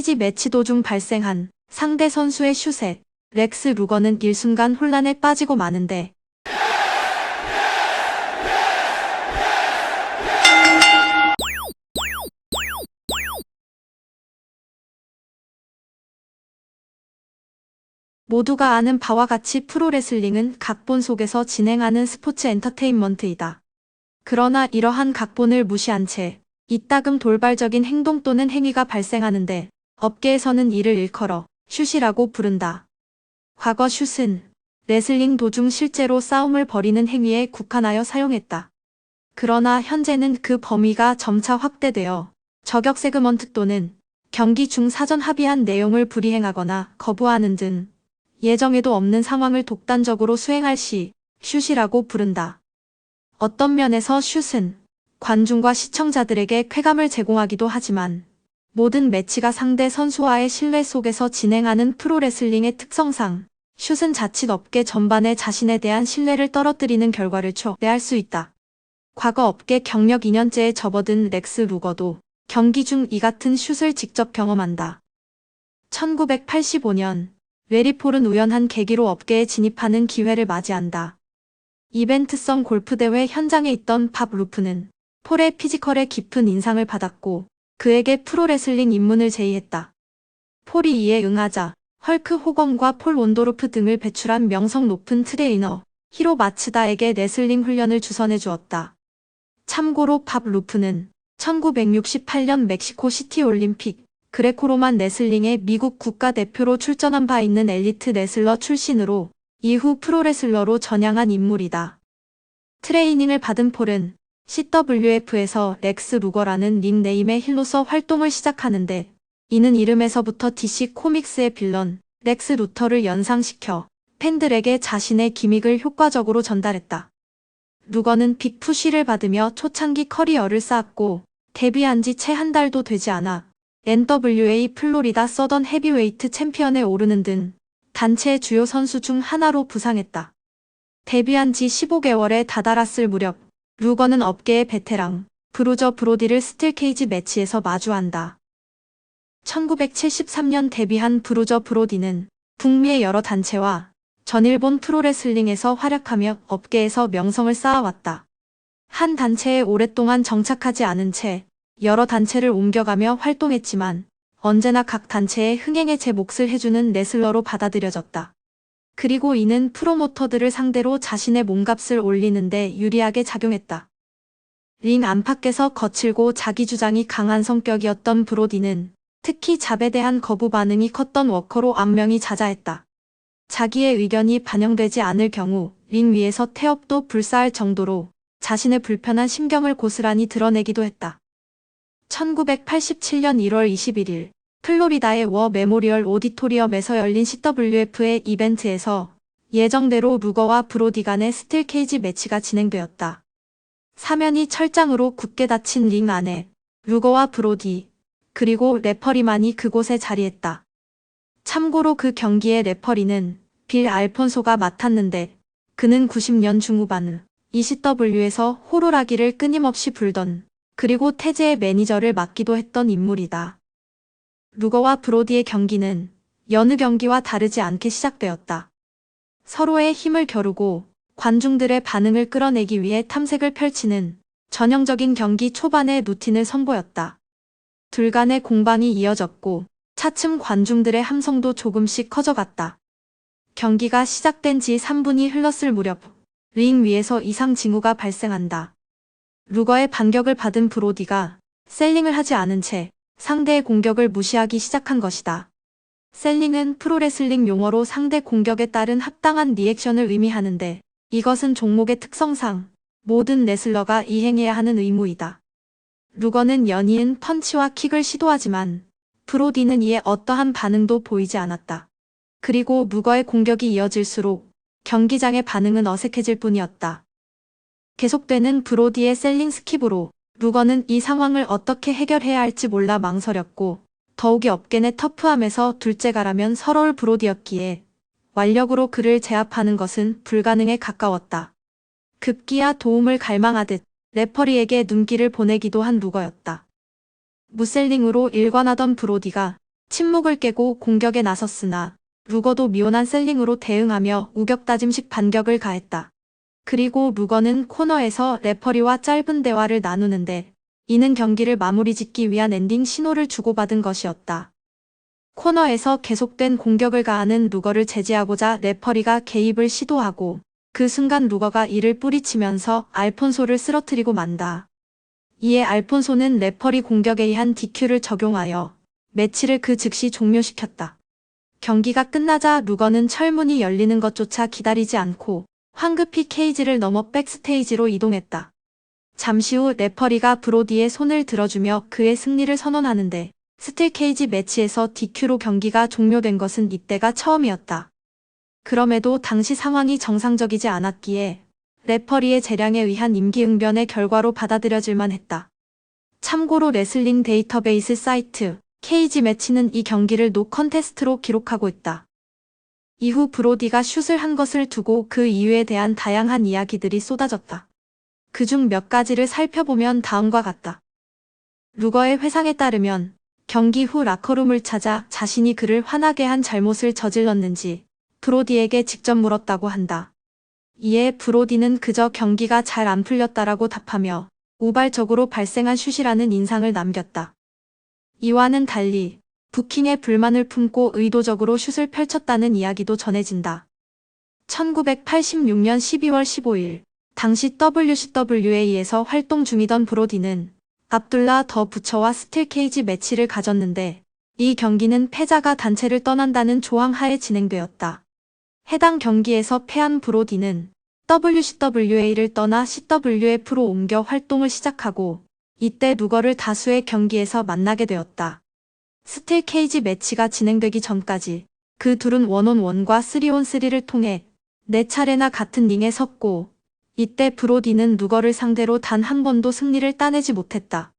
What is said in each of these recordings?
케이지 매치 도중 발생한 상대 선수의 슛에 렉스 루거는 일순간 혼란에 빠지고 마는데 모두가 아는 바와 같이 프로레슬링은 각본 속에서 진행하는 스포츠 엔터테인먼트이다. 그러나 이러한 각본을 무시한 채 이따금 돌발적인 행동 또는 행위가 발생하는데 업계에서는 이를 일컬어 슛이라고 부른다. 과거 슛은 레슬링 도중 실제로 싸움을 벌이는 행위에 국한하여 사용했다. 그러나 현재는 그 범위가 점차 확대되어 저격 세그먼트 또는 경기 중 사전 합의한 내용을 불이행하거나 거부하는 등 예정에도 없는 상황을 독단적으로 수행할 시 슛이라고 부른다. 어떤 면에서 슛은 관중과 시청자들에게 쾌감을 제공하기도 하지만 모든 매치가 상대 선수와의 신뢰 속에서 진행하는 프로레슬링의 특성상 슛은 자칫 업계 전반에 자신에 대한 신뢰를 떨어뜨리는 결과를 초래할 수 있다. 과거 업계 경력 2년째에 접어든 렉스 루거도 경기 중 이 같은 슛을 직접 경험한다. 1985년 웨리폴은 우연한 계기로 업계에 진입하는 기회를 맞이한다. 이벤트성 골프대회 현장에 있던 밥 루프는 폴의 피지컬에 깊은 인상을 받았고 그에게 프로레슬링 입문을 제의했다. 폴이 이에 응하자 헐크 호검과 폴 원도르프 등을 배출한 명성 높은 트레이너 히로 마츠다에게 레슬링 훈련을 주선해 주었다. 참고로 밥 루프는 1968년 멕시코 시티 올림픽 그레코로만 레슬링의 미국 국가대표로 출전한 바 있는 엘리트 레슬러 출신으로 이후 프로레슬러로 전향한 인물이다. 트레이닝을 받은 폴은 CWF에서 렉스 루거라는 닉네임의 힐로서 활동을 시작하는데 이는 이름에서부터 DC 코믹스의 빌런 렉스 루터를 연상시켜 팬들에게 자신의 기믹을 효과적으로 전달했다. 루거는 빅푸쉬를 받으며 초창기 커리어를 쌓았고 데뷔한 지 채 한 달도 되지 않아 NWA 플로리다 서던 헤비웨이트 챔피언에 오르는 등 단체의 주요 선수 중 하나로 부상했다. 데뷔한 지 15개월에 다다랐을 무렵 루거는 업계의 베테랑 브루저 브로디를 스틸 케이지 매치에서 마주한다. 1973년 데뷔한 브루저 브로디는 북미의 여러 단체와 전일본 프로레슬링에서 활약하며 업계에서 명성을 쌓아왔다. 한 단체에 오랫동안 정착하지 않은 채 여러 단체를 옮겨가며 활동했지만 언제나 각 단체의 흥행에 제 몫을 해주는 레슬러로 받아들여졌다. 그리고 이는 프로모터들을 상대로 자신의 몸값을 올리는데 유리하게 작용했다. 링 안팎에서 거칠고 자기 주장이 강한 성격이었던 브로디는 특히 잡에 대한 거부 반응이 컸던 워커로 악명이 자자했다. 자기의 의견이 반영되지 않을 경우 링 위에서 태엽도 불사할 정도로 자신의 불편한 심경을 고스란히 드러내기도 했다. 1987년 1월 21일 플로리다의 워 메모리얼 오디토리엄에서 열린 CWF의 이벤트에서 예정대로 루거와 브로디 간의 스틸 케이지 매치가 진행되었다. 사면이 철장으로 굳게 닫힌 링 안에 루거와 브로디 그리고 레퍼리만이 그곳에 자리했다. 참고로 그 경기의 레퍼리는 빌 알폰소가 맡았는데 그는 90년 중후반 ECW에서 호루라기를 끊임없이 불던 그리고 태제의 매니저를 맡기도 했던 인물이다. 루거와 브로디의 경기는 여느 경기와 다르지 않게 시작되었다. 서로의 힘을 겨루고 관중들의 반응을 끌어내기 위해 탐색을 펼치는 전형적인 경기 초반의 루틴을 선보였다. 둘 간의 공방이 이어졌고 차츰 관중들의 함성도 조금씩 커져갔다. 경기가 시작된 지 3분이 흘렀을 무렵 링 위에서 이상 징후가 발생한다. 루거의 반격을 받은 브로디가 셀링을 하지 않은 채 상대의 공격을 무시하기 시작한 것이다. 셀링은 프로레슬링 용어로 상대 공격에 따른 합당한 리액션을 의미하는데 이것은 종목의 특성상 모든 레슬러가 이행해야 하는 의무이다. 루거는 연이은 펀치와 킥을 시도하지만 브로디는 이에 어떠한 반응도 보이지 않았다. 그리고 루거의 공격이 이어질수록 경기장의 반응은 어색해질 뿐이었다. 계속되는 브로디의 셀링 스킵으로 루거는 이 상황을 어떻게 해결해야 할지 몰라 망설였고 더욱이 업계 내 터프함에서 둘째가라면 서러울 브로디였기에 완력으로 그를 제압하는 것은 불가능에 가까웠다. 급기야 도움을 갈망하듯 레퍼리에게 눈길을 보내기도 한 루거였다. 무셀링으로 일관하던 브로디가 침묵을 깨고 공격에 나섰으나 루거도 미온한 셀링으로 대응하며 우격다짐식 반격을 가했다. 그리고 루거는 코너에서 레퍼리와 짧은 대화를 나누는데 이는 경기를 마무리 짓기 위한 엔딩 신호를 주고받은 것이었다. 코너에서 계속된 공격을 가하는 루거를 제지하고자 레퍼리가 개입을 시도하고 그 순간 루거가 이를 뿌리치면서 알폰소를 쓰러뜨리고 만다. 이에 알폰소는 레퍼리 공격에 의한 DQ를 적용하여 매치를 그 즉시 종료시켰다. 경기가 끝나자 루거는 철문이 열리는 것조차 기다리지 않고 황급히 케이지를 넘어 백스테이지로 이동했다. 잠시 후 레퍼리가 브로디의 손을 들어주며 그의 승리를 선언하는데 스틸 케이지 매치에서 DQ로 경기가 종료된 것은 이때가 처음이었다. 그럼에도 당시 상황이 정상적이지 않았기에 레퍼리의 재량에 의한 임기응변의 결과로 받아들여질만 했다. 참고로 레슬링 데이터베이스 사이트 케이지 매치는 이 경기를 노 컨테스트로 기록하고 있다. 이후 브로디가 슛을 한 것을 두고 그 이유에 대한 다양한 이야기들이 쏟아졌다. 그중 몇 가지를 살펴보면 다음과 같다. 루거의 회상에 따르면 경기 후 라커룸을 찾아 자신이 그를 화나게 한 잘못을 저질렀는지 브로디에게 직접 물었다고 한다. 이에 브로디는 그저 경기가 잘 안 풀렸다라고 답하며 우발적으로 발생한 슛이라는 인상을 남겼다. 이와는 달리 부킹에 불만을 품고 의도적으로 슛을 펼쳤다는 이야기도 전해진다. 1986년 12월 15일 당시 WCWA에서 활동 중이던 브로디는 압둘라 더 부처와 스틸 케이지 매치를 가졌는데 이 경기는 패자가 단체를 떠난다는 조항 하에 진행되었다. 해당 경기에서 패한 브로디는 WCWA를 떠나 CWF로 옮겨 활동을 시작하고 이때 루거를 다수의 경기에서 만나게 되었다. 스틸 케이지 매치가 진행되기 전까지 그 둘은 원온원과 3온3를 통해 네 차례나 같은 링에 섰고 이때 브로디는 루거를 상대로 단 한 번도 승리를 따내지 못했다.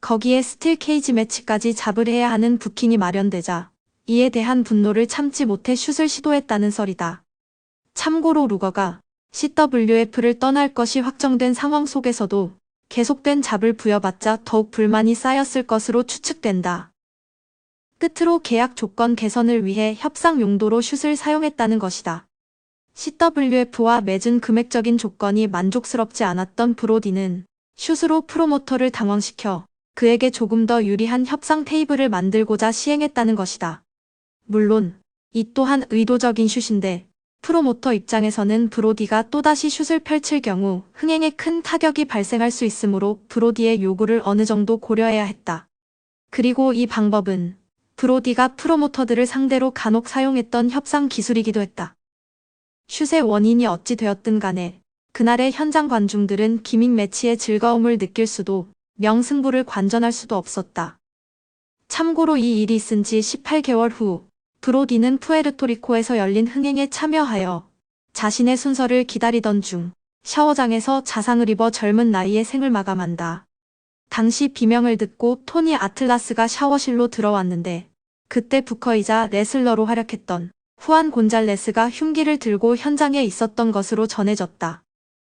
거기에 스틸 케이지 매치까지 잡으려야 하는 부킹이 마련되자 이에 대한 분노를 참지 못해 슛을 시도했다는 설이다. 참고로 루거가 CWF를 떠날 것이 확정된 상황 속에서도 계속된 잡을 부여받자 더욱 불만이 쌓였을 것으로 추측된다. 끝으로 계약 조건 개선을 위해 협상 용도로 슛을 사용했다는 것이다. CWF와 맺은 금액적인 조건이 만족스럽지 않았던 브로디는 슛으로 프로모터를 당황시켜 그에게 조금 더 유리한 협상 테이블을 만들고자 시행했다는 것이다. 물론 이 또한 의도적인 슛인데 프로모터 입장에서는 브로디가 또다시 슛을 펼칠 경우 흥행에 큰 타격이 발생할 수 있으므로 브로디의 요구를 어느 정도 고려해야 했다. 그리고 이 방법은 브로디가 프로모터들을 상대로 간혹 사용했던 협상 기술이기도 했다. 슛의 원인이 어찌 되었든 간에 그날의 현장 관중들은 기믹 매치의 즐거움을 느낄 수도 명승부를 관전할 수도 없었다. 참고로 이 일이 있은 지 18개월 후 브로디는 푸에르토리코에서 열린 흥행에 참여하여 자신의 순서를 기다리던 중 샤워장에서 자상을 입어 젊은 나이에 생을 마감한다. 당시 비명을 듣고 토니 아틀라스가 샤워실로 들어왔는데 그때 부커이자 레슬러로 활약했던 후안 곤잘레스가 흉기를 들고 현장에 있었던 것으로 전해졌다.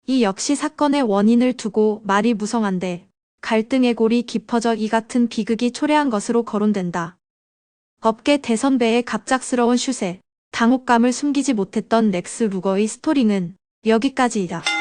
이 역시 사건의 원인을 두고 말이 무성한데 갈등의 골이 깊어져 이 같은 비극이 초래한 것으로 거론된다. 업계 대선배의 갑작스러운 슛에 당혹감을 숨기지 못했던 렉스 루거의 스토링은 여기까지이다.